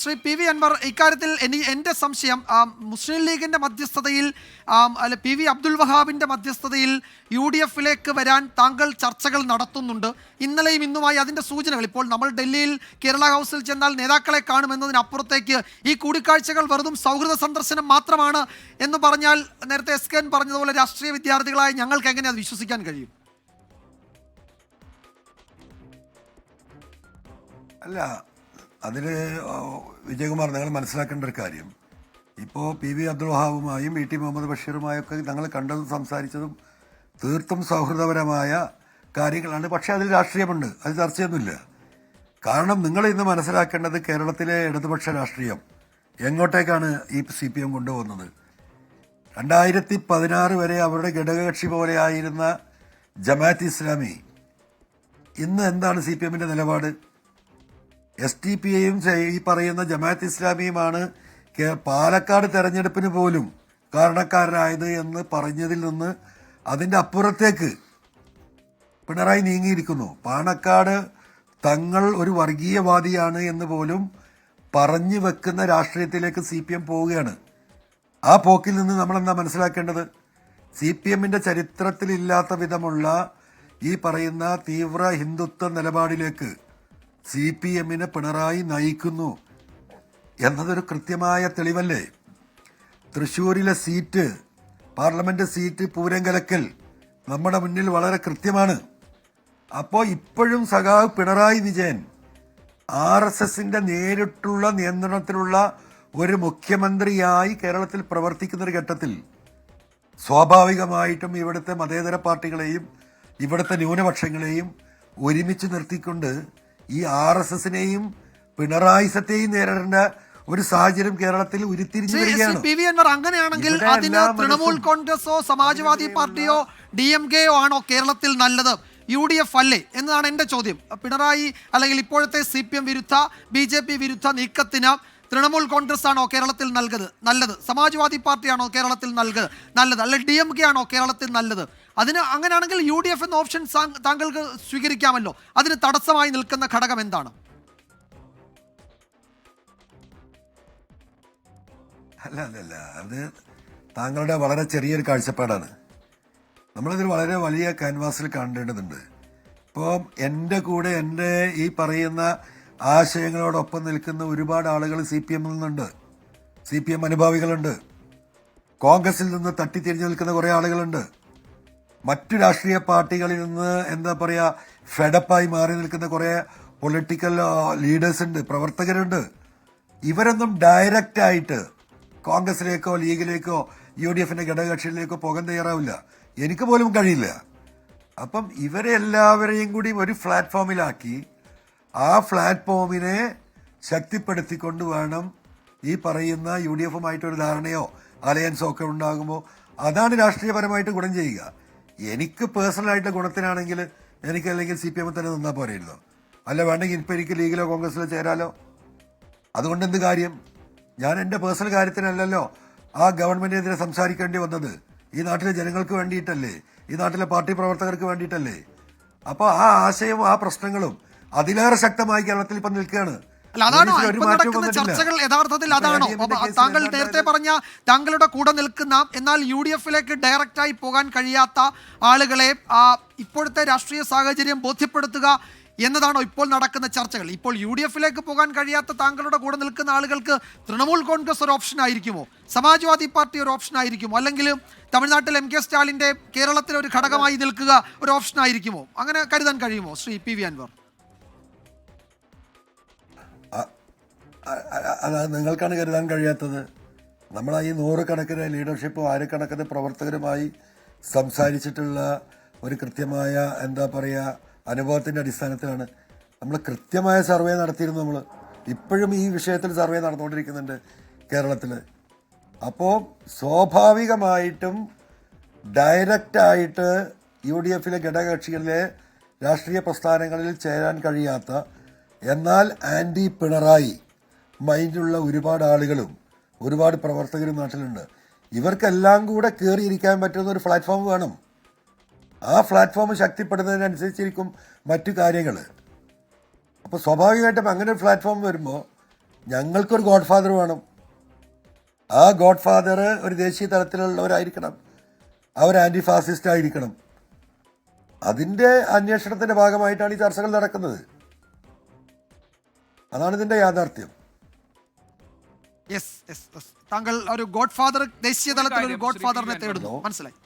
Shri P V Anwar ഇക്കാര്യത്തിൽ any എന്റെ സംശയം മുസ്ലിം ലീഗിന്റെ മധ്യസ്ഥതയിൽ അല്ല പി വി അബ്ദുൽ വഹാബിന്റെ മധ്യസ്ഥതയിൽ യു ഡി എഫിലേക്ക് വരാൻ താങ്കൾ ചർച്ചകൾ നടത്തുന്നുണ്ട്. ഇന്നലെയും ഇന്നുമായി അതിന്റെ സൂചനകൾ ഇപ്പോൾ നമ്മൾ ഡൽഹിയിൽ കേരള ഹൗസിൽ ചെന്നാൽ നേതാക്കളെ കാണുമെന്നതിനപ്പുറത്തേക്ക് ഈ കൂടിക്കാഴ്ചകൾ വെറുതും സൗഹൃദ സന്ദർശനം മാത്രമാണ് എന്ന് പറഞ്ഞാൽ നേരത്തെ എസ് കെ പറഞ്ഞതുപോലെ രാഷ്ട്രീയ വിദ്യാർത്ഥികളായ ഞങ്ങൾക്ക് എങ്ങനെ അത് വിശ്വസിക്കാൻ കഴിയും? അല്ല അതിൽ വിജയകുമാർ നിങ്ങൾ മനസ്സിലാക്കേണ്ട ഒരു കാര്യം. ഇപ്പോൾ പി വി അബ്ദുൾ വഹാബുമായും ഇ ടി മുഹമ്മദ് ബഷീറുമായൊക്കെ ഞങ്ങൾ കണ്ടതും സംസാരിച്ചതും തീർത്തും സൗഹൃദപരമായ കാര്യങ്ങളാണ്. പക്ഷേ അതിൽ രാഷ്ട്രീയമുണ്ട്. അത് ചർച്ചയൊന്നുമില്ല. കാരണം നിങ്ങൾ ഇന്ന് മനസ്സിലാക്കേണ്ടത് കേരളത്തിലെ ഇടതുപക്ഷ രാഷ്ട്രീയം എങ്ങോട്ടേക്കാണ് ഈ സി പി എം കൊണ്ടുപോകുന്നത്? രണ്ടായിരത്തി പതിനാറ് വരെ അവരുടെ ഘടകകക്ഷി പോലെയായിരുന്ന ജമാഅത്ത് ഇസ്ലാമി ഇന്ന് എന്താണ് സി പി എമ്മിന്റെ നിലപാട്? എസ് ടി പി ഐയും ഈ പറയുന്ന ജമാഅത്ത് ഇസ്ലാമിയുമാണ് പാലക്കാട് തെരഞ്ഞെടുപ്പിന് പോലും കാരണക്കാരനായത് എന്ന് പറഞ്ഞതിൽ നിന്ന് അതിന്റെ അപ്പുറത്തേക്ക് പിണറായി നീങ്ങിയിരിക്കുന്നു. പാണക്കാട് തങ്ങൾ ഒരു വർഗീയവാദിയാണ് എന്ന് പോലും പറഞ്ഞു വെക്കുന്ന രാഷ്ട്രീയത്തിലേക്ക് സി പി എം പോവുകയാണ്. ആ പോക്കിൽ നിന്ന് നമ്മൾ എന്താ മനസ്സിലാക്കേണ്ടത്? സി പി എമ്മിന്റെ ചരിത്രത്തിലില്ലാത്ത വിധമുള്ള ഈ പറയുന്ന തീവ്ര ഹിന്ദുത്വ നിലപാടിലേക്ക് സി പി എമ്മിനെ പിണറായി നയിക്കുന്നു എന്നതൊരു കൃത്യമായ തെളിവല്ലേ? തൃശ്ശൂരിലെ സീറ്റ് പാർലമെന്റ് സീറ്റ് പൂരം കലക്കൽ നമ്മുടെ മുന്നിൽ വളരെ കൃത്യമാണ്. അപ്പോൾ ഇപ്പോഴും സഖാവ് പിണറായി വിജയൻ ആർ എസ് എസിന്റെ നേരിട്ടുള്ള നിയന്ത്രണത്തിലുള്ള ഒരു മുഖ്യമന്ത്രിയായി കേരളത്തിൽ പ്രവർത്തിക്കുന്ന ഒരു ഘട്ടത്തിൽ സ്വാഭാവികമായിട്ടും ഇവിടുത്തെ മതേതര പാർട്ടികളെയും ഇവിടുത്തെ ന്യൂനപക്ഷങ്ങളെയും ഒരുമിച്ച് നിർത്തിക്കൊണ്ട് ഈ ആർ എസ് എസിനെയും പിണറായി സത്തെയും നേരിടേണ്ട ഒരു സാഹചര്യം കേരളത്തിൽ ഉരുത്തിരിഞ്ഞു വരികയാണ്. പി വി അൻവർ അങ്ങനെയാണെങ്കിൽ അതിന് തൃണമൂൽ കോൺഗ്രസോ സമാജ്വാദി പാർട്ടിയോ ഡി എം കെയോ ആണോ കേരളത്തിൽ നല്ലത്? യു ഡി എഫ് അല്ലേ? എന്നതാണ് എന്റെ ചോദ്യം. പിണറായി അല്ലെങ്കിൽ ഇപ്പോഴത്തെ സി പി എം വിരുദ്ധ ബി ജെ പി വിരുദ്ധ നീക്കത്തിന് തൃണമൂൽ കോൺഗ്രസ് ആണോ കേരളത്തിൽ നൽകത്? നല്ലത്. സമാജ്വാദി പാർട്ടിയാണോ കേരളത്തിൽ നൽകത് നല്ലത്. അല്ലെങ്കിൽ ഡി എം കെ ആണോ കേരളത്തിൽ നല്ലത്? അതിന് അങ്ങനെയാണെങ്കിൽ യു ഡി എഫ് എന്ന ഓപ്ഷൻ താങ്കൾക്ക് സ്വീകരിക്കാമല്ലോ. അതിന് തടസ്സമായി നിൽക്കുന്ന ഘടകം എന്താണ്? അല്ല അല്ല അല്ല. അത് താങ്കളുടെ വളരെ ചെറിയൊരു കാഴ്ചപ്പാടാണ്. നമ്മളിതിൽ വളരെ വലിയ ക്യാൻവാസിൽ കാണേണ്ടതുണ്ട്. ഇപ്പോൾ എന്റെ കൂടെ എന്റെ ഈ പറയുന്ന ആശയങ്ങളോടൊപ്പം നിൽക്കുന്ന ഒരുപാട് ആളുകൾ സി പി എമ്മിൽ നിന്നുണ്ട്. സി പി എം അനുഭാവികളുണ്ട്. കോൺഗ്രസിൽ നിന്ന് തട്ടിത്തിരിഞ്ഞു നിൽക്കുന്ന കുറേ ആളുകളുണ്ട്. മറ്റു രാഷ്ട്രീയ പാർട്ടികളിൽ നിന്ന് എന്താ പറയുക ഫെഡപ്പായി മാറി നിൽക്കുന്ന കുറേ പൊളിറ്റിക്കൽ ലീഡേഴ്സ് ഉണ്ട് പ്രവർത്തകരുണ്ട്. ഇവരൊന്നും ഡയറക്റ്റ് ആയിട്ട് കോൺഗ്രസിലേക്കോ ലീഗിലേക്കോ യു ഡി എഫിന്റെ ഘടകകക്ഷികളിലേക്കോ പോകാൻ തയ്യാറാവില്ല. എനിക്ക് പോലും കഴിയില്ല. അപ്പം ഇവരെ എല്ലാവരെയും കൂടി ഒരു പ്ലാറ്റ്ഫോമിലാക്കി ആ പ്ലാറ്റ്ഫോമിനെ ശക്തിപ്പെടുത്തിക്കൊണ്ട് വേണം ഈ പറയുന്ന യു ഡി എഫുമായിട്ടൊരു ധാരണയോ അലയൻസോ ഒക്കെ ഉണ്ടാകുമോ? അതാണ് രാഷ്ട്രീയപരമായിട്ട് ഗുണം ചെയ്യുക. എനിക്ക് പേഴ്സണലായിട്ട് ഗുണത്തിനാണെങ്കിൽ എനിക്ക് അല്ലെങ്കിൽ സി പി എമ്മിൽ തന്നെ നിന്നാൽ പോരായിരുന്നു അല്ല വേണ്ടെങ്കിൽ ഇപ്പം എനിക്ക് ലീഗിലോ കോൺഗ്രസിലോ ചേരാലോ? അതുകൊണ്ട് എന്ത് കാര്യം? ഞാൻ എന്റെ പേഴ്സണൽ കാര്യത്തിനല്ലല്ലോ ആ ഗവൺമെന്റിനെതിരെ സംസാരിക്കേണ്ടി വന്നത്. ഈ നാട്ടിലെ ജനങ്ങൾക്ക് വേണ്ടിയിട്ടല്ലേ? ഈ നാട്ടിലെ പാർട്ടി പ്രവർത്തകർക്ക് വേണ്ടിയിട്ടല്ലേ? അപ്പോൾ ആ ആശയവും ആ പ്രശ്നങ്ങളും അതിലേറെ ശക്തമായി കേരളത്തിൽ ഇപ്പം നിൽക്കുകയാണ്. അതാണ്? ഇപ്പൊ നടക്കുന്ന ചർച്ചകൾ യഥാർത്ഥത്തിൽ അതാണോ? താങ്കൾ നേരത്തെ പറഞ്ഞ താങ്കളുടെ കൂടെ നിൽക്കുന്ന എന്നാൽ യു ഡി എഫിലേക്ക് ഡയറക്റ്റായി പോകാൻ കഴിയാത്ത ആളുകളെ ആ, ഇപ്പോഴത്തെ രാഷ്ട്രീയ സാഹചര്യം ബോധ്യപ്പെടുത്തുക എന്നതാണോ ഇപ്പോൾ നടക്കുന്ന ചർച്ചകൾ? ഇപ്പോൾ യു ഡി എഫിലേക്ക് പോകാൻ കഴിയാത്ത താങ്കളുടെ കൂടെ നിൽക്കുന്ന ആളുകൾക്ക് തൃണമൂൽ കോൺഗ്രസ് ഒരു ഓപ്ഷൻ ആയിരിക്കുമോ? സമാജ്വാദി പാർട്ടി ഒരു ഓപ്ഷൻ ആയിരിക്കുമോ? അല്ലെങ്കിൽ തമിഴ്നാട്ടിൽ എം കെ സ്റ്റാലിന്റെ കേരളത്തിലെ ഒരു ഘടകമായി നിൽക്കുക ഒരു ഓപ്ഷൻ ആയിരിക്കുമോ? അങ്ങനെ കരുതാൻ കഴിയുമോ? Shri P V Anvar. നിങ്ങൾക്കാണ് കരുതാൻ കഴിയാത്തത്. നമ്മളാ ഈ നൂറുകണക്കിന് ലീഡർഷിപ്പും ആയിരക്കണക്കിന് പ്രവർത്തകരുമായി സംസാരിച്ചിട്ടുള്ള ഒരു കൃത്യമായ എന്താ പറയുക അനുഭവത്തിന്റെ അടിസ്ഥാനത്തിലാണ്. നമ്മൾ കൃത്യമായ സർവേ നടത്തിയിരുന്നു നമ്മൾ ഇപ്പോഴും ഈ വിഷയത്തിൽ സർവേ നടന്നുകൊണ്ടിരിക്കുന്നുണ്ട് കേരളത്തിൽ അപ്പോൾ സ്വാഭാവികമായിട്ടും ഡയറക്റ്റായിട്ട് യു ഡി എഫിലെ ഘടകകക്ഷികളിലെ രാഷ്ട്രീയ പ്രസ്ഥാനങ്ങളിൽ ചേരാൻ കഴിയാത്ത എന്നാൽ ആന്റി പിണറായി മൈൻഡുള്ള ഒരുപാട് ആളുകളും ഒരുപാട് പ്രവർത്തകരും നാട്ടിലുണ്ട്. ഇവർക്കെല്ലാം കൂടെ കയറിയിരിക്കാൻ പറ്റുന്ന ഒരു പ്ലാറ്റ്ഫോം വേണം. ആ പ്ലാറ്റ്ഫോം ശക്തിപ്പെടുന്നതിനനുസരിച്ചിരിക്കും മറ്റു കാര്യങ്ങൾ അപ്പോൾ സ്വാഭാവികമായിട്ടും അങ്ങനെ ഒരു പ്ലാറ്റ്ഫോം വരുമ്പോൾ ഞങ്ങൾക്കൊരു ഗോഡ് ഫാദർ വേണം. ആ ഗോഡ് ഫാദർ ഒരു ദേശീയ തലത്തിലുള്ളവരായിരിക്കണം. അവർ ആന്റി ഫാസിസ്റ്റ് ആയിരിക്കണം. അതിന്റെ അന്വേഷണത്തിന്റെ ഭാഗമായിട്ടാണ് ഈ ചർച്ചകൾ നടക്കുന്നത്. അതാണ് ഇതിന്റെ യാഥാർത്ഥ്യം. യെസ് യെസ് താങ്കൾ ഒരു ഗോഡ് ഫാദർ ദേശീയ തലത്തിൽ ഒരു ഗോഡ് ഫാദറിനെ തേടുന്നു. മനസ്സിലായി.